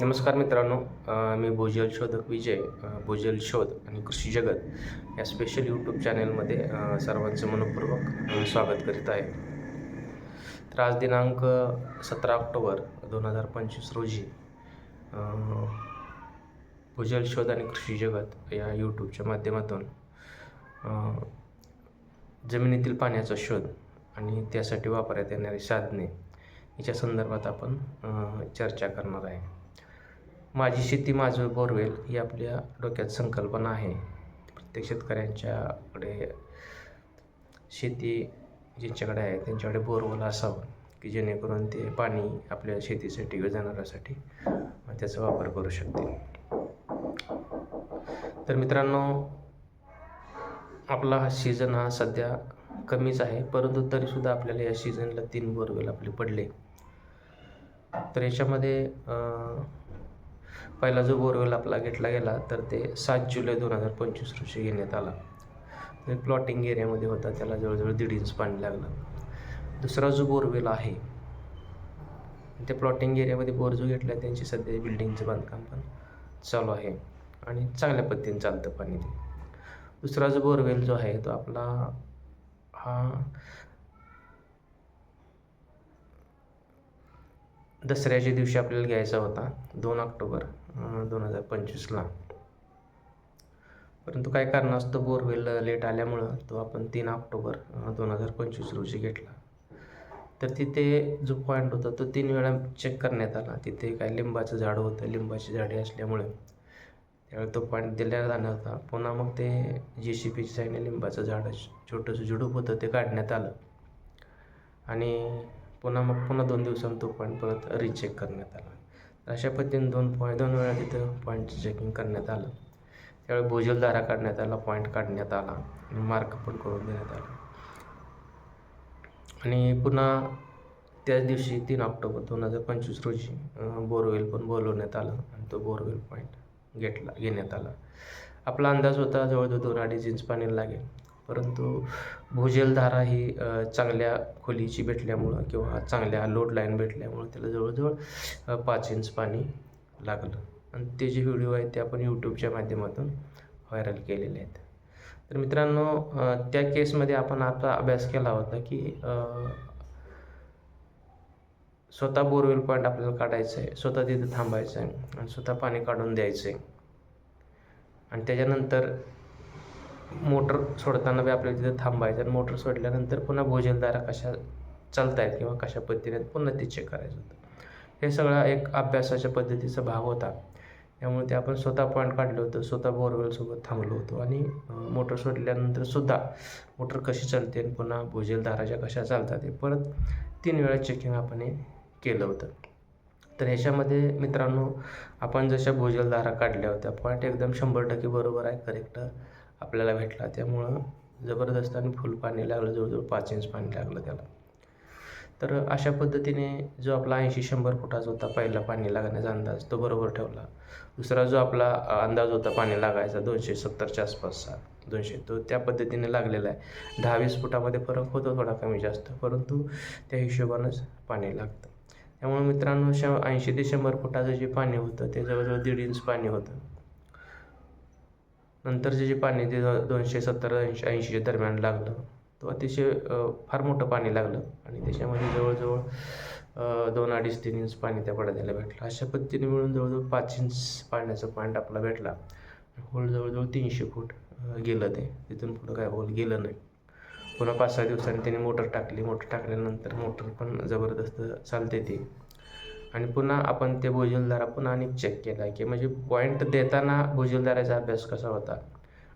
नमस्कार मित्रांनो मी भूजल शोधक विजय भूजल शोध आणि कृषी जगत या स्पेशल यूट्यूब चॅनलमध्ये सर्वांचं मनपूर्वक स्वागत करीत आहे. तर आज दिनांक सतरा ऑक्टोबर दोन हजार पंचवीस रोजी भूजल शोध आणि कृषी जगत या यूट्यूबच्या माध्यमातून जमिनीतील पाण्याचा शोध आणि त्यासाठी वापरण्यात येणारी साधने याच्या संदर्भात आपण चर्चा करणार आहे. माझी शेती माझं बोरवेल ही आपल्या डोक्यात संकल्पना आहे. प्रत्येक शेतकऱ्यांच्याकडे शेती ज्यांच्याकडे आहे त्यांच्याकडे बोरवेल असावं की जेणेकरून ते पाणी आपल्या शेतीसाठी व जनावरांसाठी त्याचा वापर करू शकतील. तर मित्रांनो आपला हा सीझन हा सध्या कमीच आहे परंतु तरीसुद्धा आपल्याला या सीझनला तीन बोरवेल आपले पडले. तर याच्यामध्ये पहिला जो बोरवेल आपला घेतला गेला तर ते सात जुलै दोन हजार पंचवीस रोजी घेण्यात आला. प्लॉटिंग एरियामध्ये होता त्याला जवळजवळ दीड इंच पाणी लागलं. दुसरा जो बोरवेल आहे त्या प्लॉटिंग एरियामध्ये बोर जो घेतला आहे त्यांची सध्या बिल्डिंगचं बांधकाम पण चालू आहे आणि चांगल्या पद्धतीने चालतं पाणी ते. दुसरा जो बोरवेल जो आहे तो आपला हा दसऱ्याच्या दिवशी आपल्याला घ्यायचा होता दोन ऑक्टोबर दोन हजार पंचवीसला. परंतु काय कारणास्तव बोरवेल लेट आल्यामुळं तो आपण तीन ऑक्टोबर दोन हजार पंचवीस रोजी घेतला. तर तिथे जो पॉईंट होता तो तीन वेळा चेक करण्यात आला. तिथे काय लिंबाचं झाड होतं लिंबाची झाडे असल्यामुळे. त्यावेळी तो पॉईंट दिला जाणार होता. पुन्हा मग ते जे सी पीच्या साईडने लिंबाचं झाड छोटंसं झुडूप होतं ते काढण्यात आलं. आणि पुन्हा मग पुन्हा दोन दिवसांनी तो पॉईंट परत रिचेक करण्यात आला. तर अशा पद्धतीने दोन पॉईंट दोन वेळा तिथं पॉईंटचं चेकिंग करण्यात आलं. त्यावेळी भूजलधारा काढण्यात आला पॉईंट काढण्यात आला आणि मार्क पण करून देण्यात आला. आणि पुन्हा त्याच दिवशी तीन ऑक्टोबर दोन हजार पंचवीस रोजी बोरवेल पण बोलवण्यात आलं आणि तो बोरवेल पॉईंट घेतला घेण्यात आला. आपला अंदाज होता जवळजवळ दोन अडीच इंच पाणी लागेल. परंतु भूजलधारा ही चांगल्या खोलीची भेटल्यामुळं किंवा चांगल्या लोड लाईन भेटल्यामुळं त्याला जवळजवळ पाच इंच पाणी लागलं. आणि ते जे व्हिडिओ आहेत ते आपण यूट्यूबच्या माध्यमातून व्हायरल केलेले आहेत. तर मित्रांनो त्या केसमध्ये आपण आता अभ्यास केला होता की स्वतः बोरवेल पॉईंट आपल्याला काढायचं आहे स्वतः तिथं थांबायचं आहे आणि स्वतः पाणी काढून द्यायचं आहे आणि त्याच्यानंतर मोटर सोडताना बी आपल्याला तिथं थांबायचं आणि मोटर सोडल्यानंतर पुन्हा भोजनदारा कशा चालतायत किंवा कशा पद्धतीने पुन्हा ते चेक करायचं होतं. हे सगळा एक अभ्यासाच्या पद्धतीचा भाग होता. त्यामुळे ते आपण स्वतः पॉईंट काढलं होतं स्वतः बोरवेलसोबत थांबलो होतो आणि मोटर सोडल्यानंतर सुद्धा मोटर कशी चालते आणि पुन्हा भोजेलदाराच्या कशा चालतात हे परत तीन वेळा चेकिंग आपण हे केलं होतं. तर ह्याच्यामध्ये मित्रांनो आपण जशा भोजलधारा काढल्या होत्या पॉईंट एकदम शंभर टक्के बरोबर आहे करेक्ट आपल्याला भेटला. त्यामुळं जबरदस्त आणि फुल पाणी लागलं जवळजवळ पाच इंच पाणी लागलं त्याला. तर अशा पद्धतीने जो आपला ऐंशी शंभर फुटाचा होता पहिला पाणी लागण्याचा अंदाज तो बरोबर ठेवला. दुसरा जो आपला अंदाज होता पाणी लागायचा दोनशे सत्तरच्या आसपासचा दोनशे तो त्या पद्धतीने लागलेला आहे. दहा वीस फुटामध्ये फरक होतो थोडा कमी जास्त परंतु त्या हिशोबानंच पाणी लागतं. त्यामुळे मित्रांनो श ऐंशी ते शंभर फुटाचं जे पाणी होतं ते जवळजवळ दीड इंच पाणी होतं. नंतरचे जे पाणी ते दोनशे सत्तर ऐंशी ऐंशीच्या दरम्यान लागलं तो अतिशय फार मोठं पाणी लागलं. आणि त्याच्यामध्ये जवळजवळ दोन अडीच तीन इंच पाणी त्या पडद्याला भेटलं. अशा पद्धतीने मिळून जवळजवळ पाच इंच पाण्याचा पॉईंट आपला भेटला. होल जवळजवळ तीनशे फूट गेलं ते. तिथून पुढं काय होल गेलं नाही. पुन्हा पाच सहा दिवसांनी त्याने मोटर टाकली. मोटर टाकल्यानंतर मोटर पण जबरदस्त चालते ती. आणि पुन्हा आपण ते भोजलधारा पुन्हा आणि चेक केला की म्हणजे पॉईंट देताना भोजलधाऱ्याचा अभ्यास कसा होता?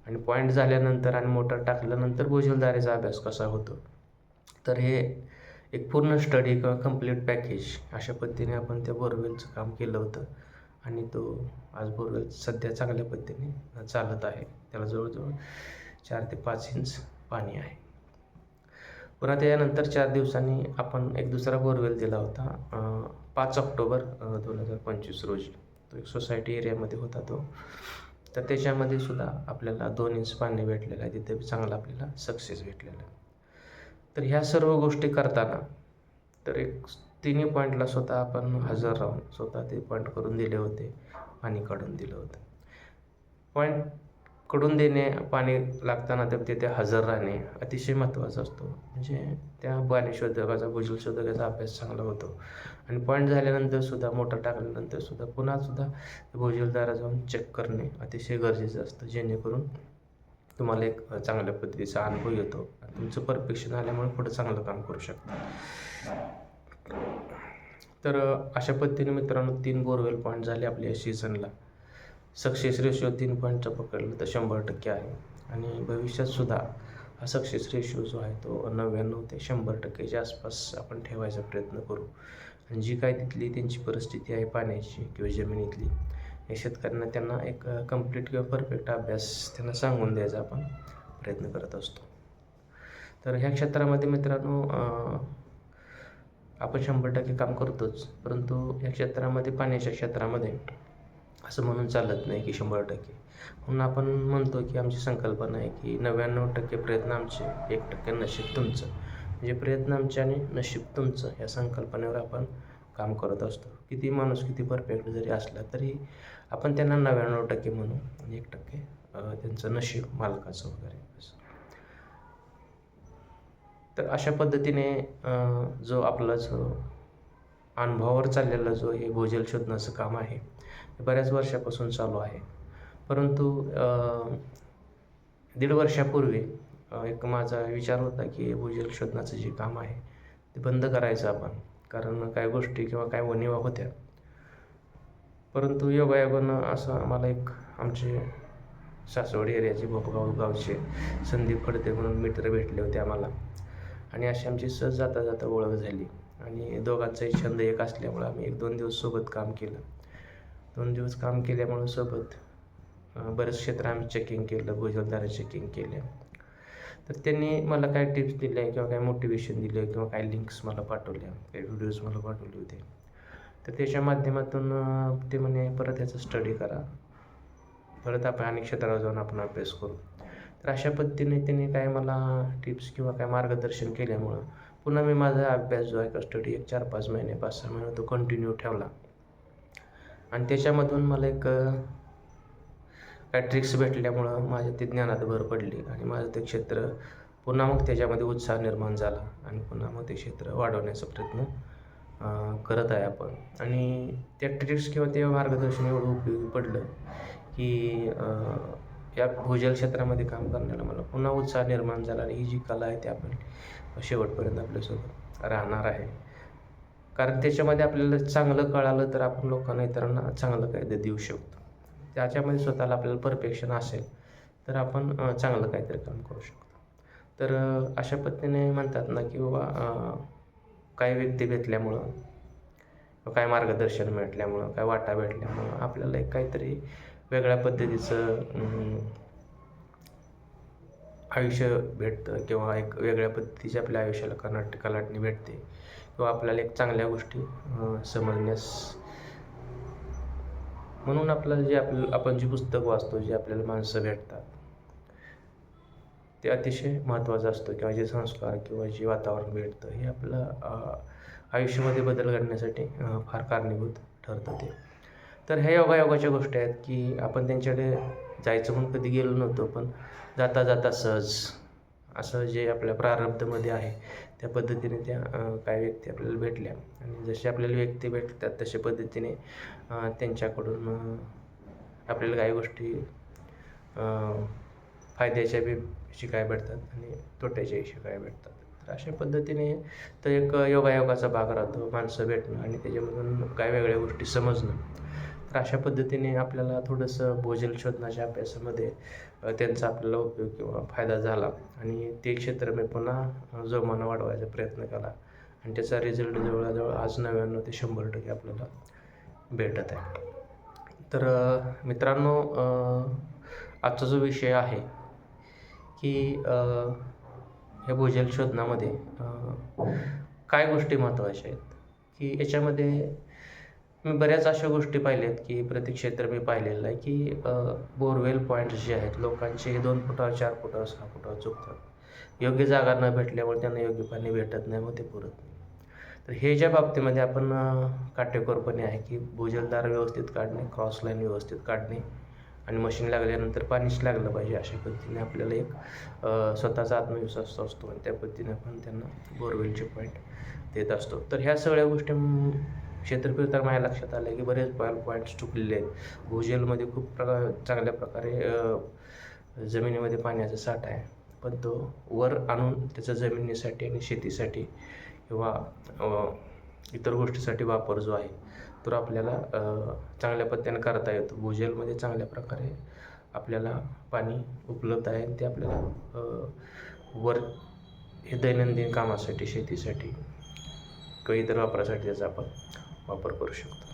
आणि पॉईंट झाल्यानंतर आणि मोटर टाकल्यानंतर भोजलधाऱ्याचा अभ्यास कसा होतो? तर हे एक पूर्ण स्टडी किंवा कंप्लीट पॅकेज अशा पद्धतीने आपण त्या बोरवेलचं काम केलं होतं. आणि तो आज बोरवेल सध्या चांगल्या पद्धतीने चालत आहे. त्याला जवळजवळ चार ते पाच इंच पाणी आहे. पुन्हा त्याच्यानंतर चार दिवसांनी आपण एक दुसरा बोरवेल दिला होता पाच ऑक्टोबर दोन हजार पंचवीस रोजी. तो एक सोसायटी एरियामध्ये होता तो. तर त्याच्यामध्ये सुद्धा आपल्याला दोन इंच पाणी भेटलेलं आहे. तिथे चांगला आपल्याला सक्सेस भेटलेला आहे. तर ह्या सर्व गोष्टी करताना तर एक तिन्ही पॉईंटला स्वतः आपण हजर राहून स्वतः ते पॉईंट करून दिले होते पाणी काढून दिलं होतं. पॉईंट कडून देणे पाणी लागताना तर तिथे हजर राहणे अतिशय महत्त्वाचा असतो. म्हणजे त्या पाणी शोधकाचा भूजल शोधकाचा अभ्यास चांगला होतो. आणि पॉईंट झाल्यानंतर सुद्धा मोटर टाकल्यानंतरसुद्धा पुन्हासुद्धा पुन्हा भूजलदारा जाऊन चेक करणे अतिशय गरजेचं असतं. जेणेकरून तुम्हाला एक चांगल्या पद्धतीचा अनुभव येतो. आणि तुमचं परफेक्शन आल्यामुळे पुढे चांगलं काम करू शकता. तर अशा पद्धतीने मित्रांनो तीन बोरवेल पॉईंट झाले आपल्या सीझनला सक्सेस रेशो तीन पॉईंटचा पकडलं तर शंभर टक्के आहे. आणि भविष्यातसुद्धा हा सक्सेस रेशो जो आहे तो नव्याण्णव ते शंभर टक्केच्या आसपास आपण ठेवायचा प्रयत्न करू. आणि जी काय तिथली त्यांची परिस्थिती आहे पाण्याची किंवा जमिनीतली या शेतकऱ्यांना त्यांना एक कंप्लीट किंवा परफेक्ट अभ्यास त्यांना सांगून द्यायचा आपण प्रयत्न करत असतो. तर ह्या क्षेत्रामध्ये मित्रांनो आपण शंभर टक्के काम करतोच परंतु या क्षेत्रामध्ये पाण्याच्या क्षेत्रामध्ये असं म्हणून चालत नाही की शंभर टक्के. म्हणून आपण म्हणतो की आमची संकल्पना आहे की नव्याण्णव टक्के प्रयत्न आमचे एक टक्के नशीब तुमचं. म्हणजे प्रयत्न आमचे आणि नशीब तुमचं या संकल्पनेवर आपण काम करत असतो. किती माणूस किती परफेक्ट जरी असला तरी आपण त्यांना नव्याण्णव टक्के म्हणू आणि एक टक्के त्यांचं नशीब मालकाचं वगैरे असं. तर अशा पद्धतीने जो आपला जो अनुभवावर चाललेला जो हे भूजल शोधण्याचं काम आहे बऱ्याच वर्षापासून चालू आहे. परंतु दीड वर्षापूर्वी एक माझा विचार होता की भूजल शोधण्याचं जे काम आहे ते बंद करायचं आपण. कारण काय गोष्टी किंवा काय वणिवा होत्या. परंतु योगायोगानं असं आम्हाला एक आमचे सासवडी एरियाचे भोपगाव गावचे संदीप खडते म्हणून मित्र भेटले होते आम्हाला. आणि अशी आमची सहज जाता जाता ओळख झाली. आणि दोघांचाही छंद एक असल्यामुळं आम्ही एक दोन दिवस सोबत काम केलं. दोन दिवस काम केल्यामुळं सोबत बरेच क्षेत्र आम्ही चेकिंग केलं भूजलदारा चेकिंग केलं. तर त्यांनी मला काय टिप्स दिल्या किंवा काय मोटिवेशन दिलं किंवा काय लिंक्स मला पाठवल्या काही व्हिडिओज मला पाठवले होते. तर त्याच्या माध्यमातून ते म्हणे परत याचा स्टडी करा. परत आपण अनेक क्षेत्रावर जाऊन आपण अभ्यास करू. तर अशा पद्धतीने त्यांनी काय मला टिप्स किंवा काय मार्गदर्शन केल्यामुळं पुन्हा मी माझा अभ्यास जो आहे का स्टडी एक चार पाच महिने पाच सहा महिने तो कंटिन्यू ठेवला. आणि त्याच्यामधून मला एक काय ट्रिक्स भेटल्यामुळं माझ्या ते ज्ञानात भर पडली आणि माझं ते क्षेत्र पुन्हा मग त्याच्यामध्ये उत्साह निर्माण झाला आणि पुन्हा मग ते क्षेत्र वाढवण्याचा प्रयत्न करत आहे आपण. आणि त्या ट्रिक्स किंवा ते मार्गदर्शन एवढं उपयोगी पडलं की या भूजल क्षेत्रामध्ये काम करण्याला मला पुन्हा उत्साह निर्माण झाला आणि ही जी कला आहे ती आपण शेवटपर्यंत आपल्यासोबत राहणार आहे. कारण त्याच्यामध्ये आपल्याला चांगलं कळालं तर आपण लोकांना इतरांना चांगलं कायदे देऊ शकतो. त्याच्यामध्ये स्वतःला आपल्याला परफेक्शन असेल तर आपण चांगलं काहीतरी काम करू शकतो. तर अशा पद्धतीने म्हणतात ना की बाबा काही व्यक्ती भेटल्यामुळं काय मार्गदर्शन भेटल्यामुळं काय वाटा भेटल्यामुळं आपल्याला एक काहीतरी वेगळ्या पद्धतीचं आयुष्य भेटतं किंवा एक वेगळ्या पद्धतीची आपल्या आयुष्याला कनाट कलाटणी भेटते. किंवा आपल्याला एक चांगल्या गोष्टी समजण्यास म्हणून आपल्याला जे आपलं आपण जी पुस्तक वाचतो जे आपल्याला माणसं भेटतात ते अतिशय महत्त्वाचं असतं. किंवा जे संस्कार किंवा जे वातावरण भेटतं हे आपलं आयुष्यामध्ये बदल घडण्यासाठी फार कारणीभूत ठरतं ते. तर ह्या योगायोगाच्या गोष्टी आहेत की आपण त्यांच्याकडे जायचं म्हणून कधी गेलो नव्हतो पण जाता जाता सहज असं जे आपल्या प्रारब्धमध्ये आहे त्या पद्धतीने त्या काही व्यक्ती आपल्याला भेटल्या. आणि जसे आपल्याला व्यक्ती भेटतात तशा पद्धतीने त्यांच्याकडून आपल्याला काही गोष्टी फायद्याच्या बी शिकाय भेटतात आणि तोट्याच्याही शिकाय भेटतात. तर अशा पद्धतीने तर एक योगायोगाचा भाग राहतो माणसं भेटणं आणि त्याच्यामधून काय वेगळ्या गोष्टी समजणं. तर अशा पद्धतीने आपल्याला थोडंसं भोजन शोधनाच्या अभ्यासामध्ये त्यांचा आपल्याला उपयोग किंवा फायदा झाला. आणि ते क्षेत्र मी पुन्हा जोमानं वाढवायचा प्रयत्न केला. आणि त्याचा रिझल्ट जवळजवळ आज नव्याण्णव ते शंभर टक्के आपल्याला भेटत आहे. तर मित्रांनो आजचा जो विषय आहे की ह्या भूजल शोधनामध्ये काय गोष्टी महत्त्वाच्या आहेत? की याच्यामध्ये मी बऱ्याच अशा गोष्टी पाहिल्यात की प्रतिक्षेत्र मी पाहिलेलं आहे की बोरवेल पॉईंट्स जे आहेत लोकांचे दोन फुटावर चार फुटावर सहा फुटावर चुकतात. योग्य जागा न भेटल्यामुळे त्यांना योग्य पाणी भेटत नाही मग ते पुरत नाही. तर हे ज्या बाबतीमध्ये आपण काटेकोरपणे आहे की भूजलदार व्यवस्थित काढणे क्रॉस लाईन व्यवस्थित काढणे आणि मशीन लागल्यानंतर पाणीच लागलं पाहिजे अशा पद्धतीने आपल्याला एक स्वतःचा आत्मविश्वास असतो आणि त्या पद्धतीने आपण त्यांना बोरवेलचे पॉईंट देत असतो. तर ह्या सगळ्या गोष्टी क्षेत्र फिरताना माझ्या लक्षात आलं की बरेच पॉईंट पॉईंट्स चुकलेले आहेत. भूजलमध्ये खूप प्रकार चांगल्या प्रकारे जमिनीमध्ये पाण्याचा साठा आहे. पण तो वर आणून त्याचा जमिनीसाठी आणि शेतीसाठी किंवा इतर गोष्टीसाठी वापर जो आहे तो आपल्याला चांगल्या पद्धतीने करता येतो. भूजलमध्ये चांगल्या प्रकारे आपल्याला पाणी उपलब्ध आहे आणि ते आपल्याला वर हे दैनंदिन कामासाठी शेतीसाठी किंवा इतर वापरासाठी त्याचा आपण वापर करू शकतो.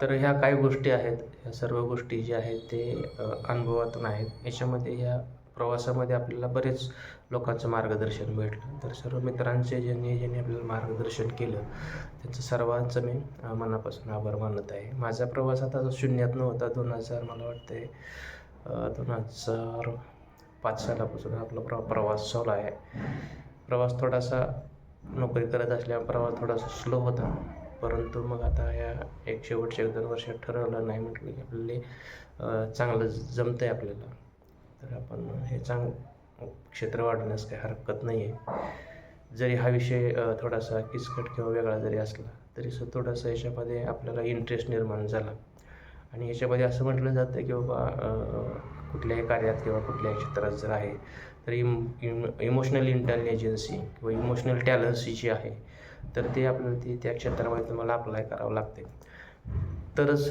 तर ह्या काही गोष्टी आहेत? ह्या सर्व गोष्टी ज्या आहेत ते अनुभवातून आहेत. याच्यामध्ये ह्या प्रवासामध्ये आपल्याला बरेच लोकांचं मार्गदर्शन भेटलं. तर सर्व मित्रांचे ज्यांनी ज्यांनी आपल्याला मार्गदर्शन केलं त्यांचं सर्वांचं मी मनापासून आभार मानत आहे. माझा प्रवास आता शून्यात नव्हता दोन हजार मला वाटतं आहे दोन हजार पाच सालापासून आपला प्र प्रवास चालू आहे. प्रवास थोडासा नोकरी करत असल्यामुळे प्रवास थोडासा स्लो होता. परंतु मग आता ह्या एक शेवटच्या एक दोन वर्षात ठरवलं नाही म्हटलं की आपल्याला चांगलं जमतं आहे आपल्याला. तर आपण हे चांग क्षेत्र वाढवण्यास काही हरकत नाही आहे जरी हा विषय थोडासा किचकट किंवा वेगळा जरी असला तरी सु थोडासा याच्यामध्ये आपल्याला इंटरेस्ट निर्माण झाला. आणि याच्यामध्ये असं म्हटलं जातं की बाबा कुठल्याही कार्यात किंवा कुठल्याही क्षेत्रात जर आहे तर इम इम इमोशनल इंटेलिजन्सी किंवा इमोशनल टॅलन्सी जी आहे तर ते आपल्याला ती त्या क्षेत्रामध्ये तुम्हाला अप्लाय करावं लागते तरच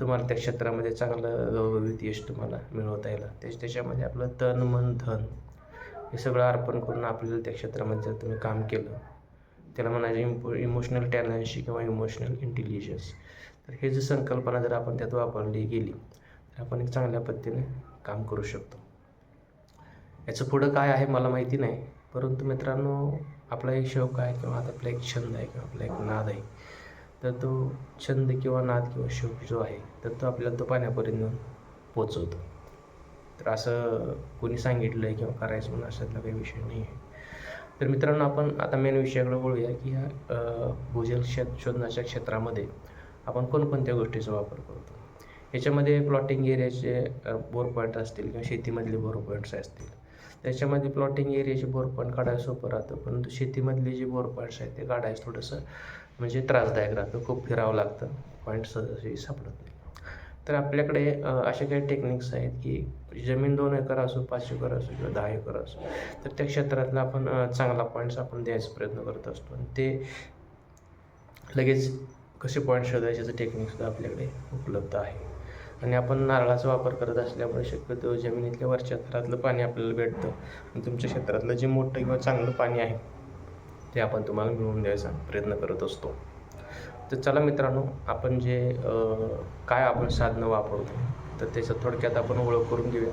तुम्हाला त्या क्षेत्रामध्ये चांगलं यश तुम्हाला मिळवता येईल. त्याच्या त्याच्यामध्ये आपलं तन मन धन हे सगळं अर्पण करून आपल्याला त्या क्षेत्रामध्ये जर तुम्ही काम केलं त्याला म्हणायचं इम्पो इमोशनल टॅलन्सी किंवा इमोशनल इंटेलिजन्स तर हे जी संकल्पना जर आपण त्यात वापरली गेली तर आपण एक चांगल्या पद्धतीने काम करू शकतो. याचं पुढं काय आहे मला माहिती नाही. परंतु मित्रांनो आपला एक शौक आहे किंवा आपला एक छंद आहे किंवा आपला एक नाद आहे तर तो छंद किंवा नाद किंवा शौक जो आहे तर तो आपल्याला तो पाण्यापर्यंत पोचवतो तर असं कोणी सांगितलं आहे किंवा करायचं म्हणून अशातला काही विषय नाही आहे. तर मित्रांनो आपण आता मेन विषयाकडे बोलूया की ह्या भूजल शेत शोधनाच्या क्षेत्रामध्ये आपण कोणकोणत्या गोष्टीचा वापर करतो? याच्यामध्ये प्लॉटिंग एरियाचे बोर पॉईंट असतील किंवा शेतीमधले बोर पॉईंट्स असतील. त्याच्यामध्ये प्लॉटिंग एरियाचे बोर पॉईंट काढायला सोपं राहतं. परंतु शेतीमधले जे बोरपॉईंट्स आहेत ते काढायचं थोडंसं म्हणजे त्रासदायक राहतं. खूप फिरावं लागतं. पॉईंट सहजही सापडत नाही. तर आपल्याकडे अशा असे काही टेक्निक्स आहेत की जमीन दोन एकर असो पाच एकर असो किंवा दहा एकर असो तर त्या क्षेत्रातला आपण चांगला पॉईंट्स आपण द्यायचा प्रयत्न करत असतो. आणि ते लगेच कसे पॉईंट शोधायचे टेक्निकसुद्धा आपल्याकडे उपलब्ध आहे. आणि आपण नारळाचा वापर करत असल्यामुळे शक्यतो जमिनीतल्या वरच्या थरातलं पाणी आपल्याला भेटतं. आणि तुमच्या क्षेत्रातलं जे मोठं किंवा चांगलं पाणी आहे ते आपण तुम्हाला मिळवून द्यायचा प्रयत्न करत असतो. तर चला मित्रांनो आपण जे काय आपण साधनं वापरतो तर त्याचं थोडक्यात आपण ओळख करून घेऊया.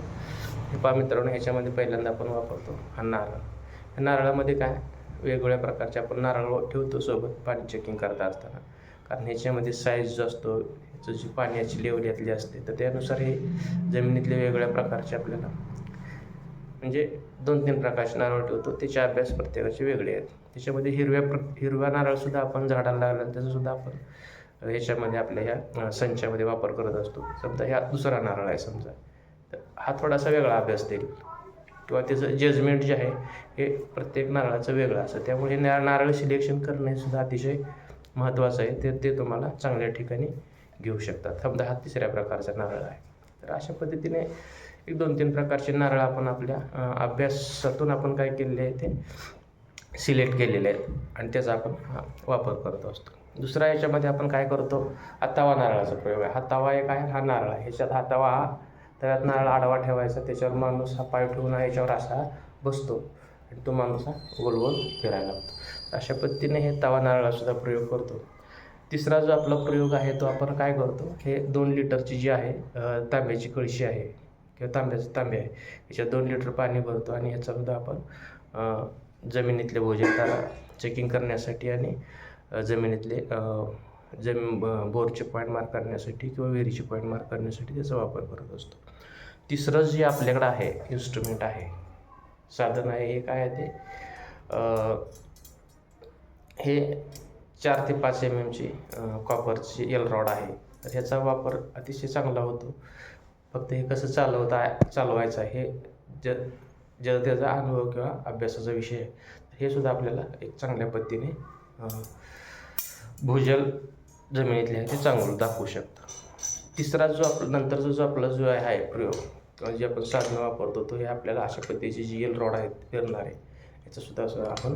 हे पहा मित्रांनो ह्याच्यामध्ये पहिल्यांदा आपण वापरतो हा नारळ. ह्या नारळामध्ये काय? वेगवेगळ्या प्रकारचे आपण नारळ ठेवतो सोबत पाणी चेकिंग करता असताना. कारण ह्याच्यामध्ये साईज जो असतो ह्याचं जी पाण्याची लेवल यातली असते तर त्यानुसार हे जमिनीतले वेगवेगळ्या प्रकारचे आपल्याला म्हणजे दोन तीन प्रकारचे नारळ ठेवतो त्याचे अभ्यास प्रत्येकाचे वेगळे आहेत. त्याच्यामध्ये हिरव्या प्र हिरवा नारळसुद्धा आपण झाडाला लागला त्याचासुद्धा आपण ह्याच्यामध्ये आपल्या ह्या संचामध्ये वापर करत असतो. समजा ह्या दुसरा नारळ आहे समजा तर हा थोडासा वेगळा अभ्यास देईल. किंवा त्याचं जजमेंट जे आहे हे प्रत्येक नारळाचं वेगळं असतं. त्यामुळे हे नारळ सिलेक्शन करणे सुद्धा अतिशय महत्त्वाचं आहे. ते ते तुम्हाला चांगल्या ठिकाणी घेऊ शकतात. समजा हा तिसऱ्या प्रकारचा नारळ आहे. तर अशा पद्धतीने एक दोन तीन प्रकारचे नारळ आपण आपल्या अभ्यासातून आपण काय केलेले आहे ते सिलेक्ट केलेले आहेत. आणि त्याचा आपण हा वापर करत असतो. दुसरा याच्यामध्ये आपण काय करतो? हा तवा नारळाचा प्रयोग आहे. हा तवा एक आहे हा नारळ आहे. ह्याच्यात हा तवा हा त्यात नारळ आडवा ठेवायचा. त्याच्यावर माणूस हा पाय ठेवून ह्याच्यावर असा बसतो. आणि तो माणूस हा गोल गोल फिरायला लागतो. अशा पद्धतीने हे तवा नारळासुद्धा प्रयोग करतो. तिसरा जो आपला प्रयोग आहे तो आपण काय करतो? हे दोन लिटरची जी आहे तांब्याची कळशी आहे किंवा तांब्याचं तांबे आहे याच्यात दोन लिटर पाणी भरतो आणि ह्याचासुद्धा आपण जमिनीतले भोजनतारा चेकिंग करण्यासाठी आणि जमिनीतले जमीन बोरचे पॉईंट मार्क करण्यासाठी किंवा विहिरीचे पॉईंट मार्क करण्यासाठी त्याचा वापर करत असतो. तिसरं जे आपल्याकडं आहे इन्स्ट्रुमेंट आहे साधन आहे हे काय आहे ते? हे चार ते पाच एम एमची कॉपरची एल रॉड आहे. तर ह्याचा वापर अतिशय चांगला होतो. फक्त हे कसं चालवता चालवायचं हे ज ज त्याचा अनुभव किंवा अभ्यासाचा विषय. आहे हे सुद्धा आपल्याला एक चांगल्या पद्धतीने भूजल जमिनीतले आहे ते चांगलं दाखवू शकतं. तिसरा जो आप नंतरचा जो आपला जो आहे प्रयोग किंवा जे आपण साधनं वापरतो तो हे आपल्याला अशा पद्धतीची जी एल रॉड आहेत फिरणारे याचासुद्धा असं आपण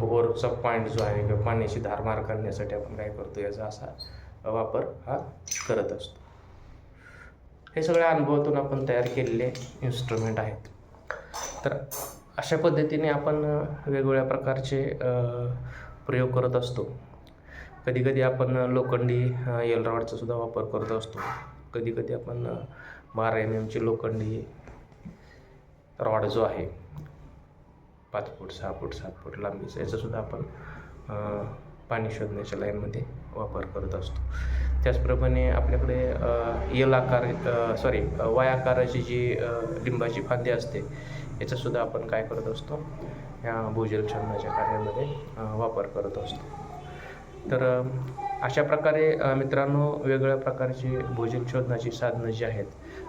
बोरचा पॉईंट जो आहे किंवा पाण्याची धार मार करण्यासाठी आपण काय करतो याचा असा वापर हा करत असतो. हे सगळ्या अनुभवातून आपण तयार केलेले इन्स्ट्रुमेंट आहेत. तर अशा पद्धतीने आपण वेगवेगळ्या प्रकारचे प्रयोग करत असतो. कधी कधी आपण लोखंडी एल सुद्धा वापर करत असतो. कधी कधी आपण बारा एम एमची लोखंडी रॉड जो आहे पाच फूट सहा फूट सात फूट लांबीचा याचासुद्धा आपण पाणी शोधण्याच्या लाईनमध्ये वापर करत असतो. त्याचप्रमाणे आपल्याकडे यल आकार सॉरी वाय आकाराची जी लिंबाची फांदी असते याचासुद्धा आपण काय करत असतो? या भूजल छंदाच्या कार्यामध्ये वापर करत असतो. तर अशा प्रकारे मित्रांनो वेगवेगळ्या प्रकारची भूजल शोधण्याची साधनं जी आहेत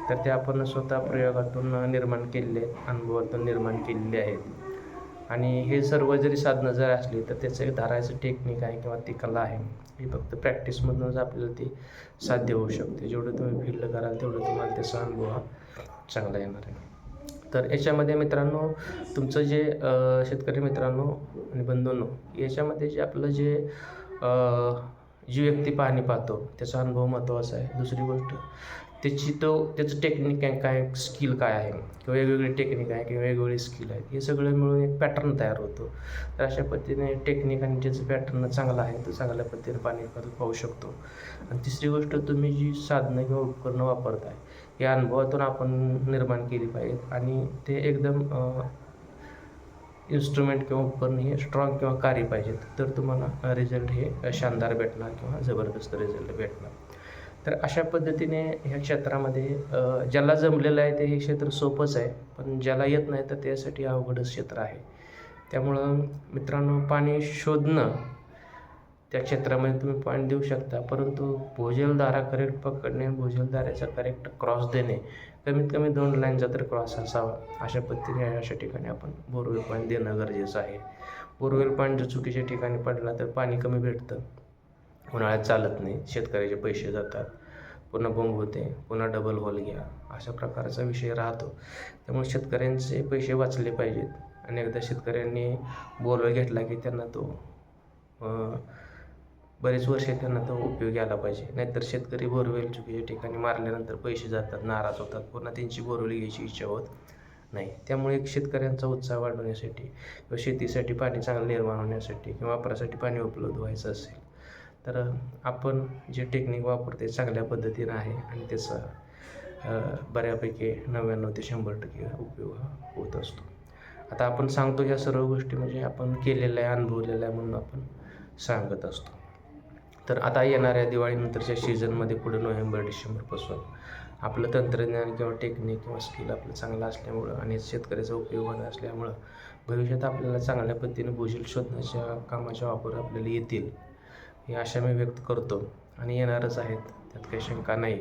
तर ते आपण स्वतः प्रयोगातून निर्माण केलेले आहेत अनुभवातून निर्माण केलेले आहेत. आणि हे सर्व जरी साधनं जर असली तर त्याचं एक धारायचं टेक्निक आहे किंवा ती कला आहे. हे फक्त प्रॅक्टिसमधूनच आपल्याला ती साध्य होऊ शकते. जेवढं तुम्ही फील्ड कराल तेवढं तुम्हाला त्याचा अनुभव हा चांगला येणार आहे. तर याच्यामध्ये मित्रांनो तुमचं जे शेतकरी मित्रांनो आणि बंधूंनो याच्यामध्ये जे आपलं जे जी व्यक्ती पाहणी पाहतो त्याचा अनुभव महत्त्वाचा आहे. दुसरी गोष्ट त्याची तो त्याचं टेक्निक आहे काय स्किल काय आहे? किंवा वेगवेगळी टेक्निक आहे किंवा वेगवेगळी स्किल आहेत. हे सगळं मिळून एक पॅटर्न तयार होतो. तर अशा पद्धतीने टेक्निक आणि ज्याचं पॅटर्न चांगलं आहे तो चांगल्या पद्धतीने पाणी पाहू शकतो. आणि तिसरी गोष्ट तुम्ही जी साधनं किंवा उपकरणं वापरताय या अनुभवातून आपण निर्माण केली पाहिजेत. आणि ते एकदम इन्स्ट्रुमेंट किंवा उपकरण हे स्ट्रॉंग किंवा कार्य पाहिजेत. तर तुम्हाला रिझल्ट हे शानदार भेटणार किंवा जबरदस्त रिझल्ट भेटणार. तर अशा पद्धतीने ह्या क्षेत्रामध्ये ज्याला जमलेलं आहे ते हे क्षेत्र सोपंच आहे पण ज्याला येत नाही तर त्यासाठी अवघडच क्षेत्र आहे. त्यामुळं मित्रांनो पाणी शोधणं त्या क्षेत्रामध्ये तुम्ही पाणी देऊ शकता परंतु भोजलदारा करेक्ट पकडणे भोजलदाराचा करेक्ट क्रॉस देणे कमीत कमी दोन लाईनचा तर क्रॉस असावा. अशा पद्धतीने अशा ठिकाणी आपण बोरवेल पाणी देणं गरजेचं आहे. बोरवेल पाणी जर चुकीच्या ठिकाणी पडला तर पाणी कमी भेटतं. उन्हाळ्यात चालत नाही. शेतकऱ्याचे पैसे जातात. पुन्हा बोंब होते. पुन्हा डबल हॉल घ्या. अशा प्रकारचा विषय राहतो. त्यामुळे शेतकऱ्यांचे पैसे वाचले पाहिजेत. आणि एकदा शेतकऱ्यांनी बोरवेल घेतला की त्यांना तो बरेच वर्ष त्यांना तो उपयोगी आला पाहिजे. नाहीतर शेतकरी बोरवेल चुकीच्या ठिकाणी मारल्यानंतर पैसे जातात नाराज होतात. पुन्हा त्यांची बोरवेल घ्यायची इच्छा होत नाही. त्यामुळे एक शेतकऱ्यांचा उत्साह वाढवण्यासाठी किंवा शेतीसाठी पाणी चांगलं निर्माण होण्यासाठी किंवा वापरासाठी पाणी उपलब्ध व्हायचं असेल तर आपण जे टेक्निक वापरते चांगल्या पद्धतीनं आहे आणि त्याचा बऱ्यापैकी नव्याण्णव ते शंभर टक्के उपयोग होत असतो. आता आपण सांगतो ह्या सर्व गोष्टी म्हणजे आपण केलेल्या आहे अनुभवलेल्या आहे म्हणून आपण सांगत असतो. तर आता येणाऱ्या दिवाळीनंतरच्या सीझनमध्ये पुढे नोव्हेंबर डिसेंबरपासून आपलं तंत्रज्ञान किंवा टेक्निक किंवा स्किल आपलं चांगलं असल्यामुळं आणि शेतकऱ्याचा उपयोग होत असल्यामुळं भविष्यात आपल्याला चांगल्या पद्धतीने भूजल शोधण्याच्या कामाच्या वापर आपल्याला येतील. ही आशा मी व्यक्त करतो आणि येणारच आहेत. त्यात काही शंका नाही.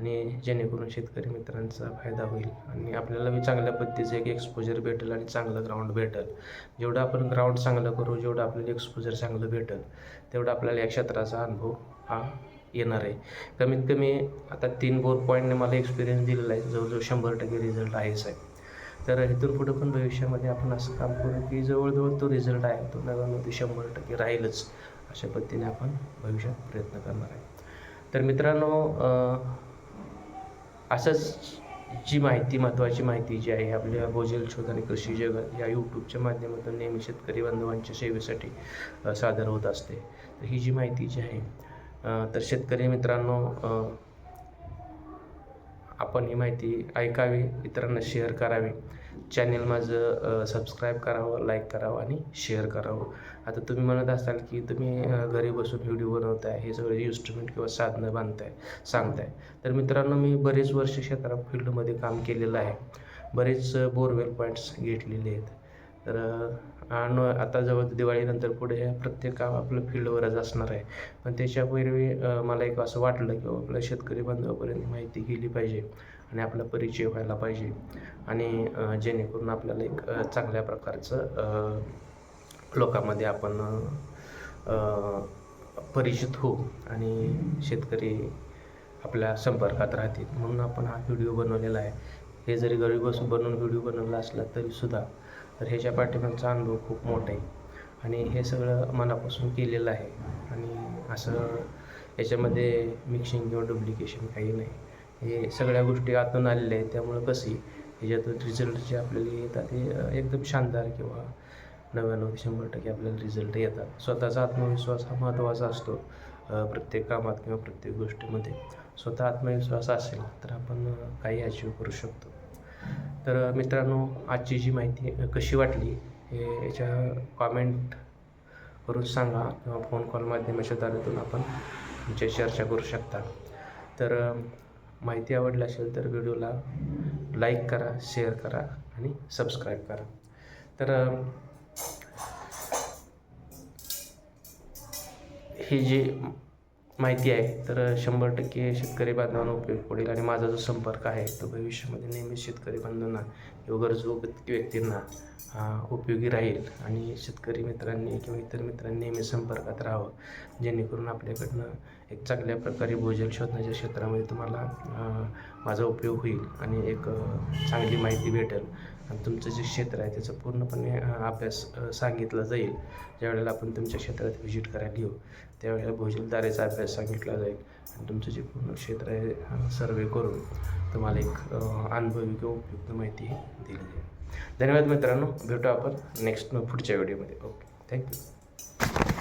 आणि जेणेकरून शेतकरी मित्रांचा फायदा होईल आणि आपल्याला बी चांगल्या पद्धतीचं एक एक्सपोजर भेटेल आणि चांगलं ग्राउंड भेटेल. जेवढं आपण ग्राउंड चांगलं करू जेवढं आपल्याला एक्सपोजर चांगलं भेटेल तेवढं आपल्याला या क्षेत्राचा अनुभव हा येणार आहे. कमीत कमी आता तीन बोर पॉईंटने मला एक्सपिरियन्स दिलेला आहे. जवळजवळ शंभर टक्के रिझल्ट आहेच आहे. तर इथून पुढं पण भविष्यामध्ये आपण असं काम करू की जवळजवळ तो रिझल्ट आहे. तो नव्यामध्ये शंभर टक्के राहीलच. अशा पद्धतीने आपण भविष्यात प्रयत्न करणार आहे. तर मित्रांनो असंच जी माहिती महत्त्वाची माहिती जी आहे आपल्या भोजल शोध आणि कृषी जगत या यूट्यूबच्या माध्यमातून नेहमी शेतकरी बांधवांच्या सेवेसाठी सादर होत असते. तर ही जी माहिती जी आहे तर शेतकरी मित्रांनो आपण ही माहिती ऐकावी इतरांना शेअर करावी. चॅनेल माझं सबस्क्राईब करावं लाईक करावं आणि शेअर करावं. आता तुम्ही म्हणत असाल की तुम्ही घरी बसून व्हिडिओ बनवताय हे सगळे इन्स्ट्रुमेंट किंवा साधनं बांधताय सांगताय. तर मित्रांनो मी बरेच वर्ष क्षेत्रात फील्डमध्ये काम केलेलं आहे. बरेच बोरवेल पॉईंट्स घेतलेले आहेत. तर आणि आता जवळ दिवाळीनंतर पुढे प्रत्येक काम आपलं फील्डवरच असणार आहे. पण त्याच्यापूर्वी मला एक असं वाटलं की आपल्या शेतकरी बांधवापर्यंत माहिती गेली पाहिजे आणि आपला परिचय व्हायला पाहिजे. आणि जेणेकरून आपल्याला एक चांगल्या प्रकारचं लोकांमध्ये आपण परिचित होऊ आणि शेतकरी आपल्या संपर्कात राहतील. म्हणून आपण हा व्हिडिओ बनवलेला आहे. हे जरी घरी बसून बनवून व्हिडिओ बनवला असला तरीसुद्धा तर ह्याच्या पाठीमागचा अनुभव खूप मोठा आहे. आणि हे सगळं मनापासून केलेलं आहे. आणि असं याच्यामध्ये मिक्सिंग किंवा डुप्लिकेशन काही नाही. हे सगळ्या गोष्टी आतून आलेल्या आहेत. त्यामुळं कशी ह्याच्यातून रिझल्ट जे आपल्याला येतात ते एकदम शानदार किंवा नव्याण्णव शंभर टक्के आपल्याला रिझल्ट येतात. स्वतःचा आत्मविश्वास हा महत्त्वाचा असतो प्रत्येक कामात किंवा प्रत्येक गोष्टीमध्ये. स्वतः आत्मविश्वास असेल तर आपण काही अचीव करू शकतो. तर मित्रांनो आजची जी माहिती कशी वाटली हे याच्या कॉमेंट करून सांगा किंवा फोन कॉल माध्यमाच्या दारातून आपण तुमच्या चर्चा करू शकता. तर माहिती आवडली असेल तर व्हिडिओला लाईक करा शेअर करा आणि सबस्क्राईब करा. तर हे ही माहिती आहे. तर शंभर टक्के शेतकरी बांधवांना उपयोग पडेल आणि माझा जो संपर्क आहे तो भविष्यामध्ये नेहमीच शेतकरी बांधवांना किंवा गरजू व्यक्तींना उपयोगी राहील आणि शेतकरी मित्रांनी किंवा इतर मित्रांनी नेहमी संपर्कात राहावं. जेणेकरून आपल्याकडनं एक चांगल्या प्रकारे भोजन शोधण्याच्या क्षेत्रामध्ये तुम्हाला माझा उपयोग होईल आणि एक चांगली माहिती भेटेल. आणि तुमचं जे क्षेत्र आहे त्याचा पूर्णपणे अभ्यास सांगितला जाईल. ज्यावेळेला आपण तुमच्या क्षेत्रात व्हिजिट करायला येऊ. त्यावेळेला भोजनदारेचा अभ्यास सांगितला जाईल. आणि तुमचं जे पूर्ण क्षेत्र आहे सर्वे करून तुम्हाला एक अनुभवी किंवा उपयुक्त माहिती दिली जाईल. धन्यवाद मित्रांनो. भेटू आपण नेक्स्ट पुढच्या व्हिडिओमध्ये ओके थँक्यू